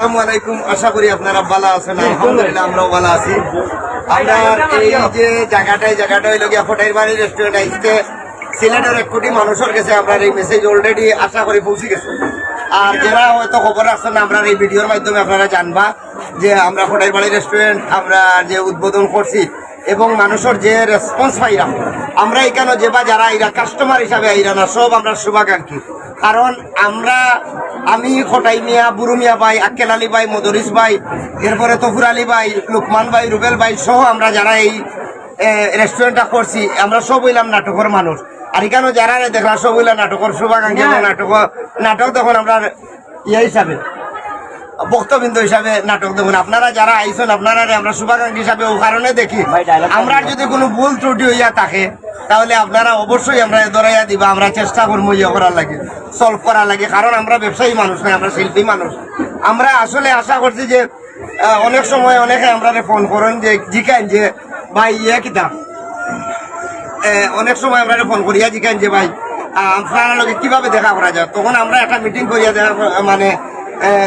আসসালামু আশা করি আপনারা ভালো আছেন। আলহামদুলিল্লাহ আমরাও ভালো আছি। আমরা এই যে জায়গাটায় জায়গাটা হইল গিয়া ফটাইর বাড়ি রেস্টুরেন্ট আজকে সিলেটের এক কোটি মানুষের কাছে আমরা এই মেসেজ অলরেডি আশা করি পৌঁছে গেছে। আর যারা হয়তো খবর রাখছেন, আমরা এই ভিডিওর মাধ্যমে আপনারা জানবা যে আমরা ফটাইর বাড়ি রেস্টুরেন্ট আমরা যে উদ্বোধন করছি এবং মানুষের যে রেসপন্স পাইরা আমরা এখানে যে বা যারা এরা কাস্টমার হিসাবে আইরা না, সব আমরা শুভাকাঙ্ক্ষী। কারণ আমরা আমি খটাই মিয়া বুরু মিয়া ভাই আক্কেল আলী ভাই মদরিস ভাই এরপরে তফুর আলী ভাই লুকমান ভাই রুবেল ভাই সহ আমরা যারা এই রেস্টুরেন্টটা করছি আমরা সব হইলাম নাটকের মানুষ। আর এখানে যারা দেখলাম সব হইলাম নাটকের শুভাকাঙ্ক্ষী এবং নাটক নাটক তখন আমরা ইয়ে হিসাবে বক্তবৃন্দ হিসাবে নাটক দেখুন আপনারা যারা আইসেন আপনারা আমরা শুভাকাঙ্ক্ষী হিসাবে ও কারণে দেখি আমরা যদি কোনো ভুল ত্রুটি হইয়া থাকে তাহলে আপনারা অবশ্যই আমরা ধরাইয়া দিবা আমরা চেষ্টা করব ইয়ে করার লাগে সলভ করার লাগে। কারণ আমরা ব্যবসায়ী মানুষ নয় আমরা শিল্পী মানুষ। আমরা আসলে আশা করছি যে অনেক সময় অনেকে আমরা ফোন করেন যে জিকান যে ভাই ইয়ে কিতাব অনেক সময় আমরা ফোন করিয়া জিজ্ঞান যে ভাই আপনারা লগে কীভাবে দেখা করা যায়? তখন আমরা একটা মিটিং করিয়া দেখা মানে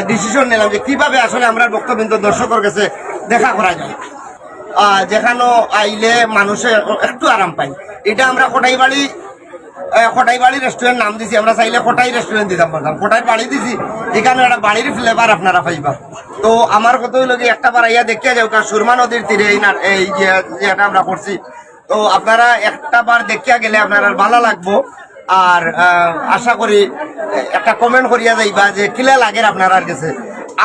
ডিসিশন নিলাম যে কীভাবে আসলে আমরা বক্তব্য দর্শকের কাছে দেখা করা যায়। যেখানে আইলে মানুষে একটু আরাম পাই এটা আমরা কোটাই বাড়ি কোটাই বাড়ি রেস্টুরেন্ট নাম দিছি। আমরা চাইলে কোটাই রেস্টুরেন্ট দিতাম পারতাম কোটাই বাড়ি দিছি, এখানে একটা বাড়ির ফ্লেভার আপনারা পাইবা। তো আমার কত হইল কি, একটা বার আইয়া দেখিয়া যাও, কারণ সুরমা নদীর তীরে এই না- এই যেটা আমরা করছি। তো আপনারা একটা বার দেখিয়া গেলে আপনারা ভালো লাগবো। আর আশা করি একটা কমেন্ট করিয়া যাইবা যে কিলা লাগে আপনার কাছে।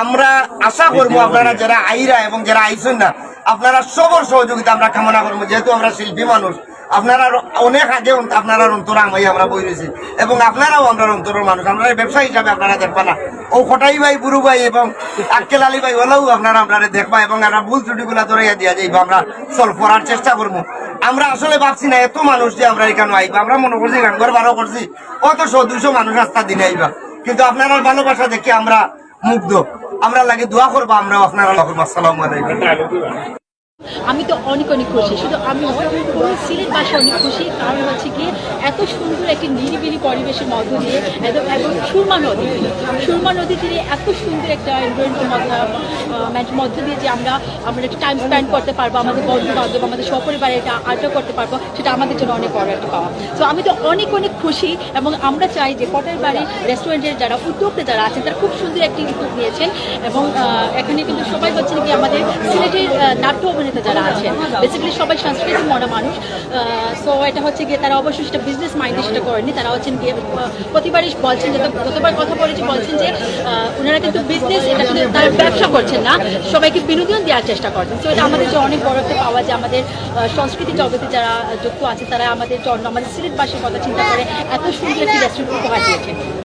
আমরা আশা করব আপনারা যারা আইরা এবং যারা আইসেন না আপনারা সবর সহযোগিতা আমরা কামনা করব যেহেতু আমরা শিল্পী মানুষ। আপনারা অনেক আগে আপনারা অন্তর আমি আমরা বই রয়েছি। এবং আপনারাও আমরা অন্তরের মানুষ। আমরা ব্যবসা হিসাবে আপনারা দেখবা না। ও খটাই ভাই বুরু ভাই এবং আক্কেল আলী ভাই ওলাও আপনারা আপনারা দেখবা এবং আমরা ভুল ত্রুটিগুলা ধরাইয়া দিয়া যাইবা, আমরা সলভ করার চেষ্টা করব। আমরা আসলে ভাবছি না, এত মানুষ যে আমরা এখানে আইবা। আমরা মনে করছি গাঙ্গর বারো করছি কত শো দুশো মানুষ রাস্তা দিনে আইবা। কিন্তু আপনারা ভালোবাসা দেখে আমরা মুগ্ধ। আমরা লাগে দোয়া করব আমরা আপনারা আসসালামু আলাইকুম। আমি তো অনেক অনেক খুশি। শুধু আমি সিলেট সিলেটবাসী অনেক খুশি। কারণ হচ্ছে কি, এত সুন্দর একটি নিরিবিলি পরিবেশের মধ্য দিয়ে এবং সুরমা নদী। সুরমা নদী তীরে এত সুন্দর একটা এনভারনমেন্টের মধ্য দিয়ে যে আমরা আমরা একটু টাইম স্পেন্ড করতে পারব, আমাদের বন্ধু বান্ধব আমাদের সপরিবারে এটা আড্ডা করতে পারব, সেটা আমাদের জন্য অনেক বড় একটা পাওয়া। তো আমি তো অনেক অনেক খুশি এবং আমরা চাই যে কটের বাড়ি রেস্টুরেন্টের যারা উদ্যোক্তা যারা আছেন, তারা খুব সুন্দর একটি উদ্যোগ নিয়েছেন এবং এখানে কিন্তু সবাই হচ্ছেন কি আমাদের সিলেটের নাট্য অভিনেতা যারা আছেন। বেসিক্যালি সবাই সাংস্কৃতিক মনা মানুষ। সো এটা হচ্ছে গিয়ে তারা অবশ্যই সেটা বিজনেস মাইন্ডে সেটা করেনি তারা হচ্ছেন গিয়ে প্রতিবারই বলছেন যে গতবার কথা বলেছি বলছেন যে ওনারা কিন্তু বিজনেস এটা তারা ব্যবসা করছেন। না। সবাইকে বিনোদন দেওয়ার চেষ্টা করছেন তো এটা আমাদের যে অনেক বড় একটা পাওয়া যে আমাদের সংস্কৃতি জগতে যারা যুক্ত আছে, তারা আমাদের জন্য, আমাদের সিলেটবাসীর কথা চিন্তা করে এত সুন্দর একটি রেস্টুরেন্ট উপহার দিয়েছেন